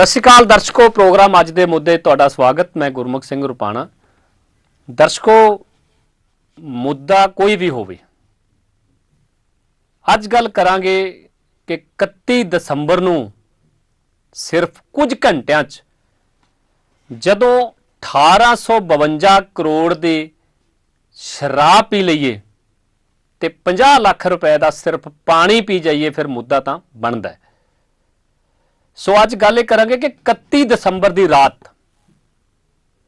ਸਤਿ ਸ਼੍ਰੀ ਅਕਾਲ ਦਰਸ਼ਕੋ, ਪ੍ਰੋਗਰਾਮ ਅੱਜ ਦੇ ਮੁੱਦੇ ਤੁਹਾਡਾ ਸਵਾਗਤ, ਮੈਂ ਗੁਰਮੁਖ ਸਿੰਘ ਰੁਪਾਣਾ। ਦਰਸ਼ਕੋ, ਮੁੱਦਾ ਕੋਈ ਵੀ ਹੋਵੇ, ਅੱਜ ਗੱਲ ਕਰਾਂਗੇ ਕਿ 31 ਦਸੰਬਰ ਨੂੰ ਸਿਰਫ ਕੁਝ ਘੰਟਿਆਂ 'ਚ ਜਦੋਂ 1852 ਕਰੋੜ ਦੀ ਸ਼ਰਾਬ ਪੀ ਲਈਏ ਤੇ 50 ਲੱਖ ਰੁਪਏ ਦਾ ਸਿਰਫ ਪਾਣੀ ਪੀ ਜਾਈਏ, ਫਿਰ ਮੁੱਦਾ ਤਾਂ ਬਣਦਾ ਹੈ। ਸੋ ਅੱਜ ਗੱਲ ਇਹ ਕਰਾਂਗੇ ਕਿ 31 ਦਸੰਬਰ ਦੀ ਰਾਤ,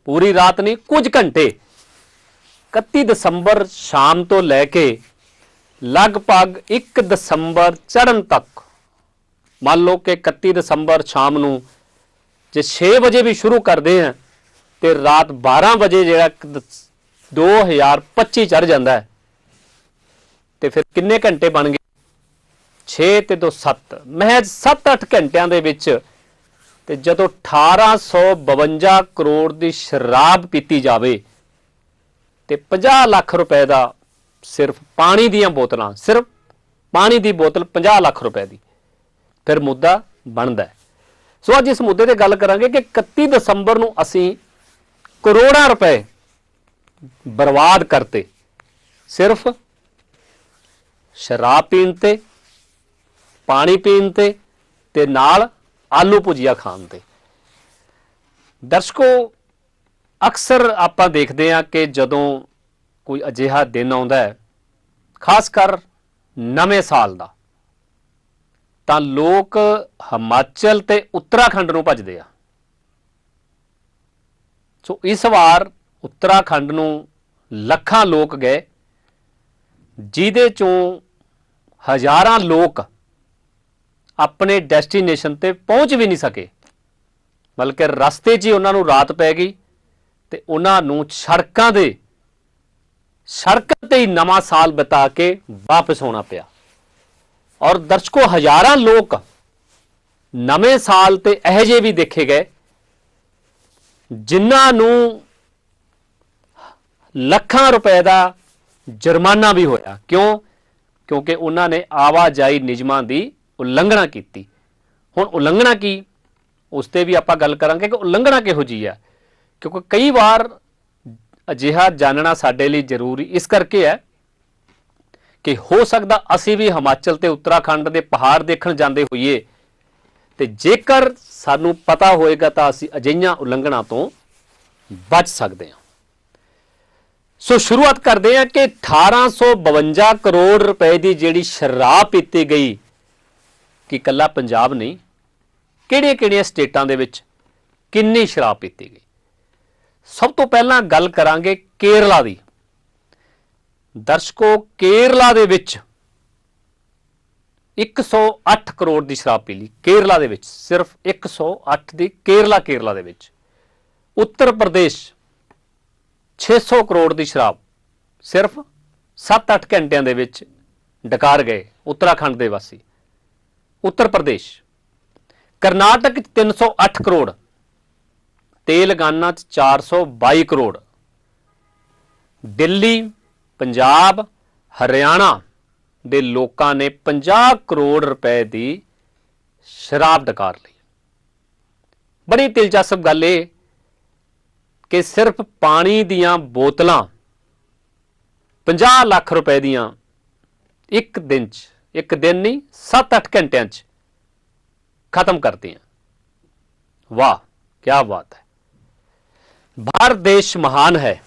ਪੂਰੀ ਰਾਤ ਨਹੀਂ, ਕੁਝ ਘੰਟੇ 31 ਦਸੰਬਰ ਸ਼ਾਮ ਤੋਂ ਲੈ ਕੇ ਲਗਭਗ 1 ਦਸੰਬਰ ਚੜ੍ਹਨ ਤੱਕ, ਮੰਨ ਲਓ ਕਿ 31 ਦਸੰਬਰ ਸ਼ਾਮ ਨੂੰ ਜੇ 6 ਵਜੇ ਵੀ ਸ਼ੁਰੂ ਕਰਦੇ ਆ, ਤੇ ਰਾਤ 12 ਵਜੇ ਜਿਹੜਾ ਇੱਕ ਦਸ- 2025 ਚੜ ਜਾਂਦਾ ਹੈ, ਤੇ ਫਿਰ ਕਿੰਨੇ ਘੰਟੇ ਬਣ ਗਏ 6 ਤੇ 2 7 ਮਹਿਜ਼ 7-8 ਘੰਟਿਆਂ ਦੇ ਵਿੱਚ ਤੇ ਜਦੋਂ 1852 ਕਰੋੜ ਦੀ ਸ਼ਰਾਬ ਪੀਤੀ ਜਾਵੇ ਤੇ 50 ਲੱਖ ਰੁਪਏ ਦਾ ਸਿਰਫ ਪਾਣੀ ਦੀਆਂ ਬੋਤਲਾਂ, ਸਿਰਫ ਪਾਣੀ ਦੀ ਬੋਤਲ 50 ਲੱਖ ਰੁਪਏ ਦੀ, ਫਿਰ ਮੁੱਦਾ ਬਣਦਾ ਸੋ ਅੱਜ ਇਸ ਮੁੱਦੇ ਤੇ ਗੱਲ ਕਰਾਂਗੇ ਕਿ 31 ਦਸੰਬਰ ਨੂੰ ਅਸੀਂ ਕਰੋੜਾਂ ਰੁਪਏ ਬਰਬਾਦ ਕਰਤੇ, ਸਿਰਫ ਸ਼ਰਾਬ ਪੀਣ ਤੇ ਪਾਣੀ ਪੀਣ ਤੇ ਤੇ ਨਾਲ ਆਲੂ ਭੁਜੀਆ ਖਾਣ ਤੇ। ਦਰਸ਼ਕੋ, ਅਕਸਰ ਆਪਾਂ ਦੇਖਦੇ ਹਾਂ ਕਿ ਜਦੋਂ ਕੋਈ ਅਜਿਹਾ ਦਿਨ ਆਉਂਦਾ ਹੈ, ਖਾਸ ਕਰ ਨਵੇਂ ਸਾਲ ਦਾ, ਤਾਂ ਲੋਕ ਹਿਮਾਚਲ ਤੇ ਉੱਤਰਾਖੰਡ ਨੂੰ ਭੱਜਦੇ ਆ। ਸੋ ਇਸ ਵਾਰ ਉੱਤਰਾਖੰਡ ਨੂੰ ਲੱਖਾਂ ਲੋਕ ਗਏ, ਜਿਹਦੇ ਚੋਂ ਹਜ਼ਾਰਾਂ ਲੋਕ ਆਪਣੇ ਡੈਸਟੀਨੇਸ਼ਨ ਤੇ ਪਹੁੰਚ ਵੀ ਨਹੀਂ ਸਕੇ। ਬਲਕਿ ਰਸਤੇ 'ਚ ਹੀ ਉਹਨਾਂ ਨੂੰ ਰਾਤ ਪੈ ਗਈ ਤੇ ਉਹਨਾਂ ਨੂੰ ਸੜਕਾਂ ਦੇ, ਸੜਕ ਤੇ ਹੀ ਨਵਾਂ ਸਾਲ ਬਿਤਾ ਕੇ ਵਾਪਸ ਆਉਣਾ ਪਿਆ। ਔਰ ਦਰਸ਼ਕੋ, ਹਜ਼ਾਰਾਂ ਲੋਕ ਨਵੇਂ ਸਾਲ ਤੇ ਇਹੋ ਜਿਹੇ ਵੀ ਦੇਖੇ ਗਏ, ਜਿਨ੍ਹਾਂ ਨੂੰ ਲੱਖਾਂ ਰੁਪਏ ਦਾ ਜੁਰਮਾਨਾ ਵੀ ਹੋਇਆ। ਕਿਉਂ? ਕਿਉਂਕਿ ਉਹਨਾਂ ਨੇ ਆਵਾਜਾਈ ਨਿਯਮਾਂ ਦੀ ਉਲੰਘਣਾ ਕੀਤੀ। ਹੁਣ ਉਲੰਘਣਾ ਕੀ? ਉਸ ਤੇ ਵੀ ਆਪਾਂ ਗੱਲ ਕਰਾਂਗੇ ਕਿ ਉਲੰਘਣਾ ਕਿਹੋ ਜੀ ਹੈ ਕਿਉਂਕਿ ਕਈ ਵਾਰ ਅਜਿਹਾ ਜਾਣਨਾ ਸਾਡੇ ਲਈ ਜ਼ਰੂਰੀ ਇਸ ਕਰਕੇ ਹੈ ਕਿ ਹੋ ਸਕਦਾ ਅਸੀਂ ਵੀ ਹਿਮਾਚਲ ਤੇ ਉੱਤਰਾਖੰਡ ਦੇ ਪਹਾੜ ਦੇਖਣ ਜਾਂਦੇ ਹੋਈਏ ਤੇ ਜੇਕਰ ਸਾਨੂੰ ਪਤਾ ਹੋਏਗਾ ਤਾਂ ਅਸੀਂ ਅਜਿਹੀਆਂ ਉਲੰਘਣਾ ਤੋਂ ਬਚ ਸਕਦੇ ਹਾਂ। ਸੋ ਸ਼ੁਰੂਆਤ ਕਰਦੇ ਹਾਂ ਕਿ 1852 ਕਰੋੜ ਰੁਪਏ ਦੀ ਜਿਹੜੀ ਸ਼ਰਾਬ ਪੀਤੀ ਗਈ ਕਿ ਕੱਲਾ ਪੰਜਾਬ ਨਹੀਂ, ਕਿਹੜੀਆਂ-ਕਿਹੜੀਆਂ ਸਟੇਟਾਂ ਦੇ ਵਿੱਚ ਕਿੰਨੀ ਸ਼ਰਾਬ ਪੀਤੀ ਗਈ? ਸਭ ਤੋਂ ਪਹਿਲਾਂ ਗੱਲ ਕਰਾਂਗੇ ਕੇਰਲਾ ਦੀ। ਦਰਸ਼ਕੋ, ਕੇਰਲਾ ਦੇ ਵਿੱਚ 108 ਕਰੋੜ ਦੀ ਸ਼ਰਾਬ ਪੀ ਲਈ। ਕੇਰਲਾ ਦੇ ਵਿੱਚ, ਸਿਰਫ 108 ਦੀ, ਕੇਰਲਾ ਕੇਰਲਾ ਦੇ ਵਿੱਚ। ਉੱਤਰ ਪ੍ਰਦੇਸ਼ 600 ਕਰੋੜ ਦੀ ਸ਼ਰਾਬ, ਸਿਰਫ 7-8 ਘੰਟਿਆਂ ਦੇ ਵਿੱਚ ਡਕਾਰ ਗਏ, ਉੱਤਰਾਖੰਡ ਦੇ ਵਾਸੀ। ਉੱਤਰ ਪ੍ਰਦੇਸ਼। ਕਰਨਾਟਕ 'ਚ 308 ਕਰੋੜ, ਤੇਲੰਗਾਨਾ 'ਚ 422 ਕਰੋੜ, ਦਿੱਲੀ, ਪੰਜਾਬ, ਹਰਿਆਣਾ ਦੇ ਲੋਕਾਂ ਨੇ 50 ਕਰੋੜ ਰੁਪਏ ਦੀ ਸ਼ਰਾਬ ਡਕਾਰ ਲਈ। ਬੜੀ ਦਿਲਚਸਪ ਗੱਲ ਇਹ ਕਿ ਸਿਰਫ ਪਾਣੀ ਦੀਆਂ ਬੋਤਲਾਂ 50 ਲੱਖ ਰੁਪਏ ਦੀਆਂ ਇੱਕ ਦਿਨ 'ਚ ਇੱਕ ਦਿਨ ਨਹੀਂ 7-8 ਘੰਟਿਆਂ 'ਚ ਖਤਮ ਕਰਤੀਆਂ। ਵਾਹ ਕੀ ਬਾਤ ਹੈ। ਭਾਰਤ ਦੇਸ਼ ਮਹਾਨ ਹੈ।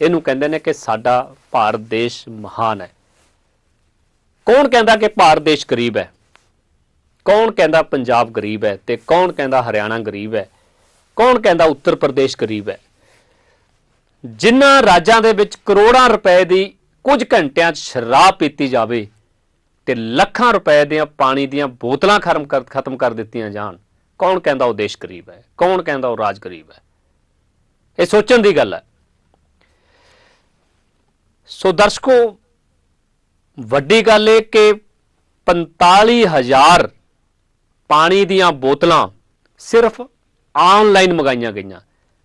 ਇਹਨੂੰ ਕਹਿੰਦੇ ਨੇ ਕਿ ਸਾਡਾ ਭਾਰਤ ਦੇਸ਼ ਮਹਾਨ ਹੈ। ਕੌਣ ਕਹਿੰਦਾ ਕਿ ਭਾਰਤ ਦੇਸ਼ ਗਰੀਬ ਹੈ? ਕੌਣ ਕਹਿੰਦਾ ਪੰਜਾਬ ਗਰੀਬ ਹੈ ਤੇ ਕੌਣ ਕਹਿੰਦਾ ਹਰਿਆਣਾ ਗਰੀਬ ਹੈ? ਕੌਣ ਕਹਿੰਦਾ ਉੱਤਰ ਪ੍ਰਦੇਸ਼ ਗਰੀਬ ਹੈ? ਜਿਨ੍ਹਾਂ ਰਾਜਾਂ ਦੇ ਵਿੱਚ ਕਰੋੜਾਂ ਰੁਪਏ ਦੀ ਕੁਝ ਘੰਟਿਆਂ 'ਚ ਸ਼ਰਾਬ ਪੀਤੀ ਜਾਵੇ ਤੇ ਲੱਖਾਂ ਰੁਪਏ ਦੀਆਂ ਪਾਣੀ ਦੀਆਂ ਬੋਤਲਾਂ ਖਰਮ ਕਰ ਖਤਮ ਕਰ ਦਿੱਤੀਆਂ ਜਾਣ। ਕੌਣ ਕਹਿੰਦਾ ਉਹ ਦੇਸ਼ ਗਰੀਬ ਹੈ? ਕੌਣ ਕਹਿੰਦਾ ਉਹ ਰਾਜ ਗਰੀਬ ਹੈ? ਇਹ ਸੋਚਣ ਦੀ ਗੱਲ ਹੈ। ਸੋ ਦਰਸ਼ਕੋ, ਵੱਡੀ ਗੱਲ ਇਹ ਕਿ 45000 ਪਾਣੀ ਦੀਆਂ ਬੋਤਲਾਂ ਸਿਰਫ ਆਨਲਾਈਨ ਮੰਗਾਈਆਂ ਗਈਆਂ।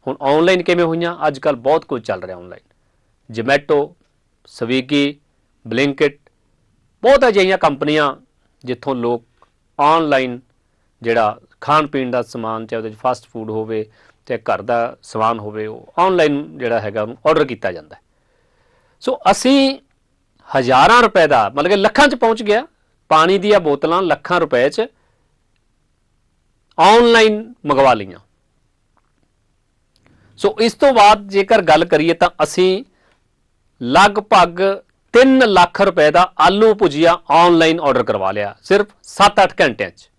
ਹੁਣ ਆਨਲਾਈਨ ਕਿਵੇਂ ਹੋਈਆਂ? ਅੱਜ ਕੱਲ ਬਹੁਤ ਕੁਝ ਚੱਲ ਰਿਹਾ ਆਨਲਾਈਨ। ਜਮੈਟੋ, ਸਵੀਗੀ, ਬਲਿੰਕਿਟ ਬਹੁਤ ਅਜਿਹੀਆਂ ਕੰਪਨੀਆਂ ਜਿੱਥੋਂ ਲੋਕ ਆਨਲਾਈਨ ਜਿਹੜਾ ਖਾਣ ਪੀਣ ਦਾ ਸਮਾਨ ਚਾਹੇ ਉਹਦੇ ਵਿੱਚ ਫਾਸਟ ਫੂਡ ਹੋਵੇ ਚਾਹੇ ਘਰ ਦਾ ਸਮਾਨ ਹੋਵੇ, ਉਹ ਆਨਲਾਈਨ ਜਿਹੜਾ ਹੈਗਾ ਉਹਨੂੰ ਆਰਡਰ ਕੀਤਾ ਜਾਂਦਾ ਸੋ ਅਸੀਂ ਹਜ਼ਾਰਾਂ ਰੁਪਏ ਦਾ, ਮਤਲਬ ਕਿ ਲੱਖਾਂ 'ਚ ਪਹੁੰਚ ਗਿਆ, ਪਾਣੀ ਦੀਆਂ ਬੋਤਲਾਂ ਲੱਖਾਂ ਰੁਪਏ 'ਚ ਆਨਲਾਈਨ ਮੰਗਵਾ ਲਈਆਂ। ਸੋ ਇਸ ਤੋਂ ਬਾਅਦ ਜੇਕਰ ਗੱਲ ਕਰੀਏ ਤਾਂ ਅਸੀਂ ਲਗਭਗ 3 ਲੱਖ ਰੁਪਏ ਦਾ ਆਲੂ ਭੁਜੀਆ ਆਨਲਾਈਨ ਆਰਡਰ ਕਰਵਾ ਲਿਆ, ਸਿਰਫ 7-8 ਘੰਟਿਆਂ 'ਚ।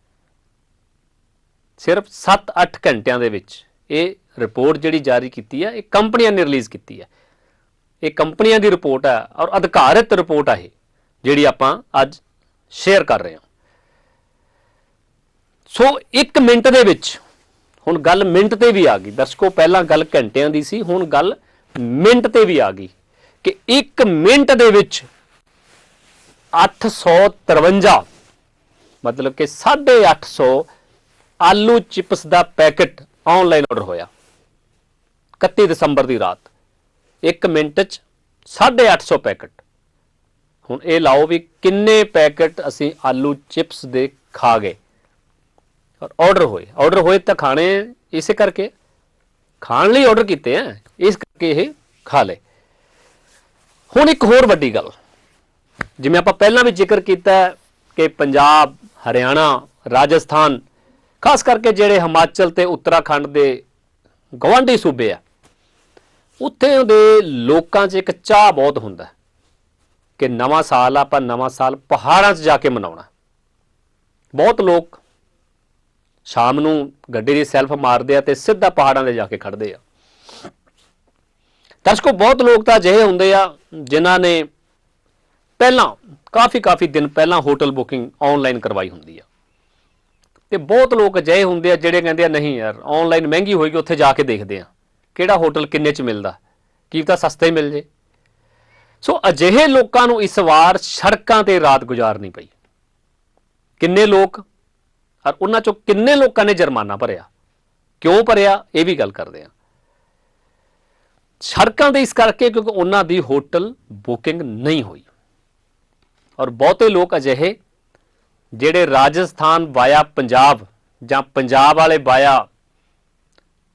ਸਿਰਫ 7-8 ਘੰਟਿਆਂ ਦੇ ਵਿੱਚ ਇਹ ਰਿਪੋਰਟ ਜਿਹੜੀ ਜਾਰੀ ਕੀਤੀ ਹੈ, ਇਹ ਕੰਪਨੀਆਂ ਨੇ ਰਿਲੀਜ਼ ਕੀਤੀ ਹੈ। ਇਹ ਕੰਪਨੀਆਂ ਦੀ ਰਿਪੋਰਟ ਹੈ ਔਰ ਅਧਿਕਾਰਿਤ ਰਿਪੋਰਟ ਹੈ ਇਹ, ਜਿਹੜੀ ਆਪਾਂ ਅੱਜ ਸ਼ੇਅਰ ਕਰ ਰਹੇ ਹਾਂ। ਸੋ 1 ਮਿੰਟ ਦੇ ਵਿੱਚ, ਹੁਣ ਗੱਲ ਮਿੰਟ ਤੇ ਵੀ ਆ ਗਈ। ਦਰਸ਼ਕੋ, ਪਹਿਲਾਂ ਗੱਲ ਘੰਟਿਆਂ ਦੀ ਸੀ, ਹੁਣ ਗੱਲ ਮਿੰਟ ਤੇ ਵੀ ਆ ਗਈ। ਕਿ 1 ਮਿੰਟ ਦੇ ਵਿੱਚ 853 ਮਤਲਬ ਕਿ 850 ਆਲੂ ਚਿਪਸ ਦਾ ਪੈਕੇਟ ਆਨਲਾਈਨ ਆਰਡਰ ਹੋਇਆ। 31 ਦਸੰਬਰ ਦੀ ਰਾਤ 1 ਮਿੰਟ ਚ 850 ਪੈਕੇਟ। ਹੁਣ ਇਹ ਲਾਓ ਵੀ ਕਿੰਨੇ ਪੈਕੇਟ ਅਸੀਂ ਆਲੂ ਚਿਪਸ ਦੇ ਖਾ ਗਏ। ਔਰ ਆਰਡਰ ਹੋਏ। ਆਰਡਰ ਹੋਏ ਤਾਂ ਖਾਣੇ ਇਸੇ ਕਰਕੇ। ਖਾਣ ਲਈ ਆਰਡਰ ਕੀਤੇ ਆ, ਇਸ ਕਰਕੇ ਇਹ ਖਾ ਲਏ। ਹੁਣ ਇੱਕ ਹੋਰ ਵੱਡੀ ਗੱਲ। ਜਿਵੇਂ ਆਪਾਂ ਪਹਿਲਾਂ ਵੀ ਜ਼ਿਕਰ ਕੀਤਾ ਕਿ ਪੰਜਾਬ, ਹਰਿਆਣਾ, ਰਾਜਸਥਾਨ, ਖਾਸ ਕਰਕੇ ਜਿਹੜੇ ਹਿਮਾਚਲ ਤੇ ਉੱਤਰਾਖੰਡ ਦੇ ਗਵਾਂਢੀ ਸੂਬੇ ਆ, ਉੱਥੇ ਦੇ ਲੋਕਾਂ 'ਚ ਇੱਕ ਚਾਹ ਬਹੁਤ ਹੁੰਦਾ ਕਿ ਨਵਾਂ ਸਾਲ ਆਪਾਂ ਨਵਾਂ ਸਾਲ ਪਹਾੜਾਂ 'ਚ ਜਾ ਕੇ ਮਨਾਉਣਾ। ਬਹੁਤ ਲੋਕ ਸ਼ਾਮ ਨੂੰ ਗੱਡੀ ਦੀ ਸੈਲਫ ਮਾਰਦੇ ਆ ਤੇ ਸਿੱਧਾ ਪਹਾੜਾਂ 'ਤੇ ਜਾ ਕੇ ਖੜਦੇ ਆ। ਦਰਸ਼ਕੋ, ਬਹੁਤ ਲੋਕ ਤਾਂ ਅਜਿਹੇ ਹੁੰਦੇ ਆ ਜਿਨ੍ਹਾਂ ਨੇ ਪਹਿਲਾਂ, ਕਾਫੀ ਕਾਫੀ ਦਿਨ ਪਹਿਲਾਂ ਹੋਟਲ ਬੁਕਿੰਗ ਆਨਲਾਈਨ ਕਰਵਾਈ ਹੁੰਦੀ ਆ। ਤੇ ਬਹੁਤ ਲੋਕ ਅਜਿਹੇ ਹੁੰਦੇ ਆ ਜਿਹੜੇ ਕਹਿੰਦੇ ਆ, ਨਹੀਂ ਯਾਰ ਆਨਲਾਈਨ ਮਹਿੰਗੀ ਹੋਏਗੀ, ਉੱਥੇ ਜਾ ਕੇ ਦੇਖਦੇ ਆ। ਕਿਹੜਾ ਹੋਟਲ ਕਿੰਨੇ ਚ ਮਿਲਦਾ? ਕੀ ਤਾਂ ਸਸਤੇ ਮਿਲ ਜੇ? ਸੋ ਅਜਿਹੇ ਲੋਕਾਂ ਨੂੰ ਇਸ ਵਾਰ ਸੜਕਾਂ ਤੇ ਰਾਤ ਗੁਜ਼ਾਰਨੀ ਪਈ। ਕਿੰਨੇ ਲੋਕ? ਔਰ ਉਹਨਾਂ ਚੋਂ ਕਿੰਨੇ ਲੋਕਾਂ ਨੇ ਜੁਰਮਾਨਾ ਭਰਿਆ? ਕਿਉਂ ਭਰਿਆ? ਇਹ ਵੀ ਗੱਲ ਕਰਦੇ ਆ। ਸੜਕਾਂ ਤੇ ਇਸ ਕਰਕੇ ਕਿਉਂਕਿ ਉਹਨਾਂ ਦੀ ਹੋਟਲ ਬੁਕਿੰਗ ਨਹੀਂ ਹੋਈ। ਔਰ ਬਹੁਤੇ ਲੋਕ ਅਜਿਹੇ ਜਿਹੜੇ ਰਾਜਸਥਾਨ ਵਾਇਆ ਪੰਜਾਬ ਜਾਂ ਪੰਜਾਬ ਵਾਲੇ ਵਾਇਆ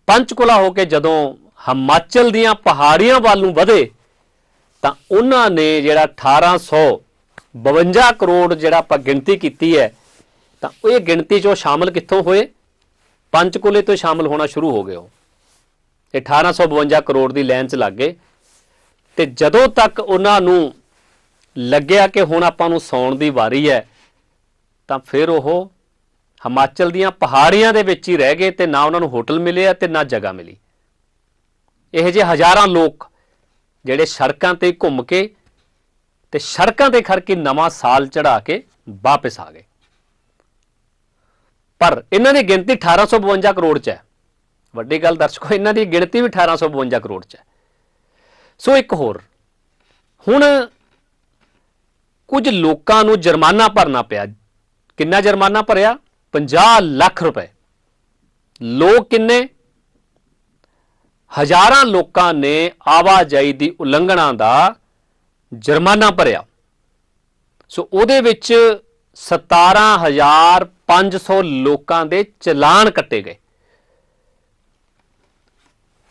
ਪੰਚਕੁਲਾ ਹੋ ਕੇ ਜਦੋਂ ਹਿਮਾਚਲ ਦੀਆਂ ਪਹਾੜੀਆਂ ਵੱਲ ਨੂੰ ਵਧੇ ਤਾਂ ਉਹਨਾਂ ਨੇ ਜਿਹੜਾ 1852 ਕਰੋੜ ਜਿਹੜਾ ਆਪਾਂ ਗਿਣਤੀ ਕੀਤੀ ਹੈ, ਤਾਂ ਇਹ ਗਿਣਤੀ ਚੋਂ ਸ਼ਾਮਲ ਕਿੱਥੋਂ ਹੋਏ? ਪੰਚਕੁਲੇ ਤੋਂ ਸ਼ਾਮਲ ਹੋਣਾ ਸ਼ੁਰੂ ਹੋ ਗਏ ਉਹ। ਇਹ 1852 ਕਰੋੜ ਦੀ ਲਾਈਨ 'ਚ ਲੱਗ ਗਏ। ਤੇ ਜਦੋਂ ਤੱਕ ਉਹਨਾਂ ਨੂੰ ਲੱਗਿਆ ਕਿ ਹੁਣ ਆਪਾਂ ਨੂੰ ਸੌਣ ਦੀ ਵਾਰੀ ਹੈ, ਤਾਂ ਫਿਰ ਉਹ ਹਿਮਾਚਲ ਦੀਆਂ ਪਹਾੜੀਆਂ ਦੇ ਵਿੱਚ ਹੀ ਰਹਿ ਗਏ ਤੇ ਨਾ ਉਹਨਾਂ ਨੂੰ ਹੋਟਲ ਮਿਲਿਆ ਤੇ ਨਾ ਜਗ੍ਹਾ ਮਿਲੀ। ਇਹ ਜਿਹੇ ਹਜ਼ਾਰਾਂ ਲੋਕ ਜਿਹੜੇ ਸੜਕਾਂ ਤੇ ਘੁੰਮ ਕੇ ਤੇ ਸੜਕਾਂ ਤੇ ਖੜ ਕੇ ਨਵਾਂ ਸਾਲ ਚੜਾ ਕੇ ਵਾਪਸ ਆ ਗਏ। ਪਰ ਇਹਨਾਂ ਦੀ ਗਿਣਤੀ 1852 ਕਰੋੜ ਚ ਹੈ। ਵੱਡੀ ਗੱਲ ਦਰਸ਼ਕੋ, ਇਹਨਾਂ ਦੀ ਗਿਣਤੀ ਵੀ 1852 ਕਰੋੜ ਚ ਹੈ। ਸੋ ਇੱਕ ਹੋਰ, ਹੁਣ ਕੁਝ ਲੋਕਾਂ ਨੂੰ ਜੁਰਮਾਨਾ ਭਰਨਾ ਪਿਆ। ਕਿੰਨਾ ਜੁਰਮਾਨਾ ਭਰਿਆ? 50 ਲੱਖ ਰੁਪਏ। ਲੋਕ ਕਿੰਨੇ? ਹਜ਼ਾਰਾਂ ਲੋਕਾਂ ਨੇ ਆਵਾਜਾਈ ਦੀ ਉਲੰਘਣਾ ਦਾ ਜੁਰਮਾਨਾ ਭਰਿਆ। ਸੋ ਉਹਦੇ ਵਿੱਚ 17500 ਲੋਕਾਂ ਦੇ ਚਲਾਨ ਕੱਟੇ ਗਏ।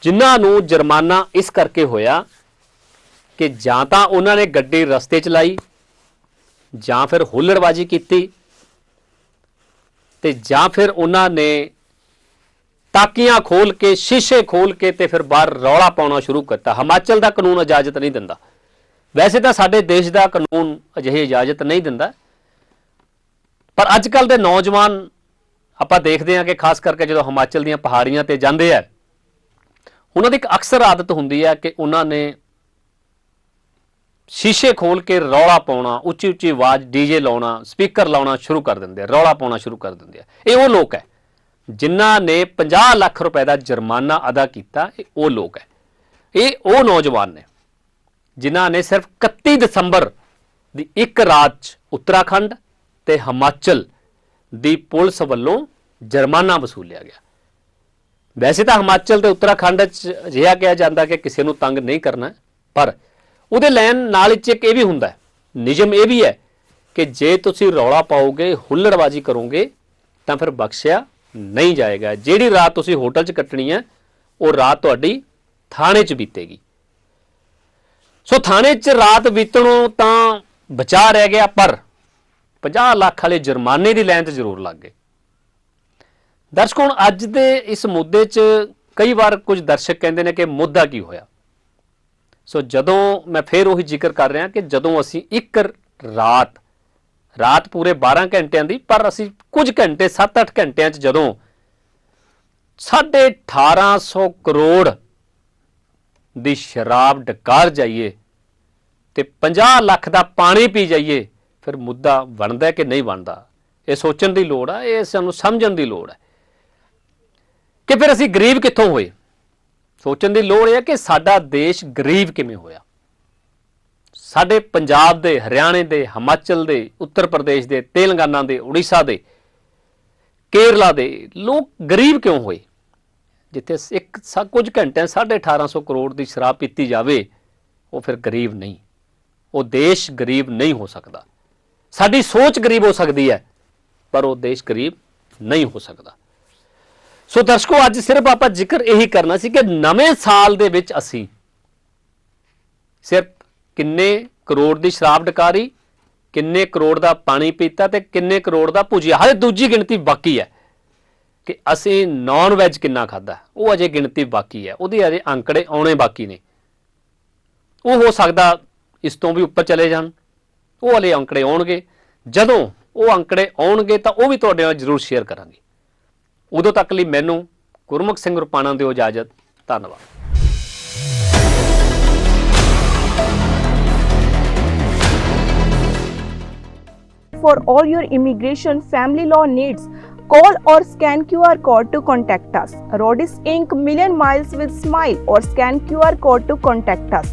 ਜਿਨ੍ਹਾਂ ਨੂੰ ਜੁਰਮਾਨਾ ਇਸ ਕਰਕੇ ਹੋਇਆ ਕਿ ਜਾਂ ਤਾਂ ਉਹਨਾਂ ਨੇ ਗੱਡੀ ਰਸਤੇ ਚਲਾਈ ਜਾਂ ਫਿਰ ਹੁੱਲੜਬਾਜੀ ਕੀਤੀ ਤੇ ਜਾਂ ਫਿਰ ਉਹਨਾਂ ਨੇ ਤਾਕੀਆਂ ਖੋਲ ਕੇ, ਸ਼ੀਸ਼ੇ ਖੋਲ ਕੇ ਤੇ ਫਿਰ ਬਾਹਰ ਰੌਲਾ ਪਾਉਣਾ ਸ਼ੁਰੂ ਕਰਤਾ। ਹਿਮਾਚਲ ਦਾ ਕਾਨੂੰਨ ਇਜਾਜ਼ਤ ਨਹੀਂ ਦਿੰਦਾ। ਵੈਸੇ ਤਾਂ ਸਾਡੇ ਦੇਸ਼ ਦਾ ਕਾਨੂੰਨ ਅਜਿਹੀ ਇਜਾਜ਼ਤ ਨਹੀਂ ਦਿੰਦਾ। ਪਰ ਅੱਜ ਕੱਲ ਦੇ ਨੌਜਵਾਨ ਆਪਾਂ ਦੇਖਦੇ ਹਾਂ ਕਿ ਖਾਸ ਕਰਕੇ ਜਦੋਂ ਹਿਮਾਚਲ ਦੀਆਂ ਪਹਾੜੀਆਂ ਤੇ ਜਾਂਦੇ ਆ ਉਹਨਾਂ ਦੀ ਇੱਕ ਅਕਸਰ ਆਦਤ ਹੁੰਦੀ ਹੈ ਕਿ ਉਹਨਾਂ ਨੇ ਸ਼ੀਸ਼ੇ ਖੋਲ ਕੇ ਰੌਲਾ ਪਾਉਣਾ, ਉੱਚੀ ਉੱਚੀ ਆਵਾਜ਼ ਡੀਜੇ ਲਾਉਣਾ, ਸਪੀਕਰ ਲਾਉਣਾ ਸ਼ੁਰੂ ਕਰ ਦਿੰਦੇ ਆ, ਰੌਲਾ ਪਾਉਣਾ ਸ਼ੁਰੂ ਕਰ ਦਿੰਦੇ ਆ। ਇਹ ਉਹ ਲੋਕ ਹੈ, ਜਿਨ੍ਹਾਂ ਨੇ 50 ਲੱਖ ਰੁਪਏ ਦਾ ਜੁਰਮਾਨਾ ਅਦਾ ਕੀਤਾ, ਇਹ ਉਹ ਲੋਕ ਹੈ। ਇਹ ਉਹ ਨੌਜਵਾਨ ਨੇ, ਜਿਨ੍ਹਾਂ ਨੇ ਸਿਰਫ 31 ਦਸੰਬਰ ਦੀ ਇੱਕ ਰਾਤ 'ਚ ਉੱਤਰਾਖੰਡ ਤੇ ਹਿਮਾਚਲ ਦੀ ਪੁਲਿਸ ਵੱਲੋਂ ਜੁਰਮਾਨਾ ਵਸੂਲਿਆ ਗਿਆ। ਵੈਸੇ ਤਾਂ ਹਿਮਾਚਲ ਤੇ ਉੱਤਰਾਖੰਡ 'ਚ ਅਜਿਹਾ ਕਿਹਾ ਜਾਂਦਾ ਕਿ ਕਿਸੇ ਨੂੰ ਤੰਗ ਨਹੀਂ ਕਰਨਾ, ਪਰ ਉਹਦੇ ਲੈਣ ਨਾਲ ਚ ਇੱਕ ਇਹ ਵੀ ਹੁੰਦਾ ਨਿਯਮ ਇਹ ਵੀ ਹੈ ਕਿ ਜੇ ਤੁਸੀਂ ਰੌਲਾ ਪਾਓਗੇ, ਹੁੱਲੜਬਾਜੀ ਕਰੋਗੇ, ਤਾਂ ਫਿਰ ਬਖਸ਼ਿਆ ਨਹੀਂ ਜਾਏਗਾ। ਜਿਹੜੀ ਰਾਤ ਤੁਸੀਂ ਹੋਟਲ 'ਚ ਕੱਟਣੀ ਹੈ, ਉਹ ਰਾਤ ਤੁਹਾਡੀ ਥਾਣੇ 'ਚ ਬੀਤੇਗੀ। ਸੋ ਥਾਣੇ 'ਚ ਰਾਤ ਬੀਤਣੋਂ ਤਾਂ ਬਚਾ ਰਹਿ ਗਿਆ, ਪਰ 50 ਲੱਖ ਵਾਲੇ ਜੁਰਮਾਨੇ ਦੀ ਲਾਈਨ ਤੇ ਜ਼ਰੂਰ ਲੱਗ ਗਏ। ਦਰਸ਼ਕੋ ਹੁਣ ਅੱਜ ਦੇ ਇਸ ਮੁੱਦੇ 'ਚ ਕਈ ਵਾਰ ਕੁਝ ਦਰਸ਼ਕ ਕਹਿੰਦੇ ਨੇ ਕਿ ਮੁੱਦਾ ਕੀ ਹੋਇਆ? ਸੋ ਜਦੋਂ ਮੈਂ ਫੇਰ ਉਹੀ ਜ਼ਿਕਰ ਕਰ ਰਿਹਾ ਕਿ ਜਦੋਂ ਅਸੀਂ ਇੱਕ ਰਾਤ ਰਾਤ ਪੂਰੇ 12 ਘੰਟਿਆਂ ਦੀ, ਪਰ ਅਸੀਂ ਕੁਝ ਘੰਟੇ 7-8 ਘੰਟਿਆਂ 'ਚ ਜਦੋਂ 1850 ਕਰੋੜ ਦੀ ਸ਼ਰਾਬ ਡਕਾਰ ਜਾਈਏ ਤੇ 50 ਲੱਖ ਦਾ ਪਾਣੀ ਪੀ ਜਾਈਏ, ਫਿਰ ਮੁੱਦਾ ਬਣਦਾ ਕਿ ਨਹੀਂ ਬਣਦਾ? ਇਹ ਸੋਚਣ ਦੀ ਲੋੜ ਆ, ਇਹ ਸਾਨੂੰ ਸਮਝਣ ਦੀ ਲੋੜ ਹੈ। ਕਿ ਫਿਰ ਅਸੀਂ ਗਰੀਬ ਕਿੱਥੋਂ ਹੋਏ? ਸੋਚਣ ਦੀ ਲੋੜ ਇਹ ਹੈ ਕਿ ਸਾਡਾ ਦੇਸ਼ ਗਰੀਬ ਕਿਵੇਂ ਹੋਇਆ? ਸਾਡੇ ਪੰਜਾਬ ਦੇ, ਹਰਿਆਣੇ ਦੇ, ਹਿਮਾਚਲ ਦੇ, ਉੱਤਰ ਪ੍ਰਦੇਸ਼ ਦੇ, ਤੇਲੰਗਾਨਾ ਦੇ, ਉੜੀਸਾ ਦੇ, ਕੇਰਲਾ ਦੇ ਲੋਕ ਗਰੀਬ ਕਿਉਂ ਹੋਏ? ਜਿੱਥੇ ਇੱਕ ਕੁਝ ਘੰਟਿਆਂ 1850 ਕਰੋੜ ਦੀ ਸ਼ਰਾਬ ਪੀਤੀ ਜਾਵੇ, ਉਹ ਫਿਰ ਗਰੀਬ ਨਹੀਂ। ਉਹ ਦੇਸ਼ ਗਰੀਬ ਨਹੀਂ ਹੋ ਸਕਦਾ। ਸਾਡੀ ਸੋਚ ਗਰੀਬ ਹੋ ਸਕਦੀ ਹੈ, ਪਰ ਉਹ ਦੇਸ਼ ਗਰੀਬ ਨਹੀਂ ਹੋ ਸਕਦਾ। ਸੋ ਦਰਸ਼ਕੋ, ਅੱਜ ਸਿਰਫ ਆਪਾਂ ਜ਼ਿਕਰ ਇਹੀ ਕਰਨਾ ਸੀ ਕਿ ਨਵੇਂ ਸਾਲ ਦੇ ਵਿੱਚ ਅਸੀਂ ਸਿਰਫ ਕਿੰਨੇ ਕਰੋੜ ਦੀ ਸ਼ਰਾਬ ਡਕਾਰੀ, ਕਿੰਨੇ ਕਰੋੜ ਦਾ ਪਾਣੀ ਪੀਤਾ ਤੇ ਕਿੰਨੇ ਕਰੋੜ ਦਾ ਭੁਜੀਆ। ਹਲੇ ਦੂਜੀ ਗਿਣਤੀ ਬਾਕੀ ਹੈ ਕਿ ਅਸੀਂ ਨਾਨ ਵੈਜ ਕਿੰਨਾ ਖਾਦਾ ਉਹ ਅਜੇ ਗਿਣਤੀ ਬਾਕੀ ਹੈ। ਉਹਦੇ ਅਜੇ ਅੰਕੜੇ ਆਉਣੇ ਬਾਕੀ ਨੇ। ਉਹ ਹੋ ਸਕਦਾ ਇਸ ਤੋਂ ਵੀ ਉੱਪਰ ਚਲੇ ਜਾਣ। ਉਹ ਹਲੇ ਅੰਕੜੇ ਆਉਣਗੇ। ਜਦੋਂ ਉਹ ਅੰਕੜੇ ਆਉਣਗੇ ਤਾਂ ਉਹ ਵੀ ਤੁਹਾਡੇ ਨਾਲ ਜ਼ਰੂਰ ਸ਼ੇਅਰ ਕਰਾਂਗੇ। ਉਦੋਂ ਤੱਕ ਲਈ ਮੈਨੂੰ ਗੁਰਮੁਖ ਸਿੰਘ ਰੁਪਾਣਾ ਦਿਓ ਇਜਾਜ਼ਤ ਧੰਨਵਾਦ For all your immigration family law needs, call or scan QR code to contact us. Rodis Inc. Million Miles with Smile or scan QR code to contact us.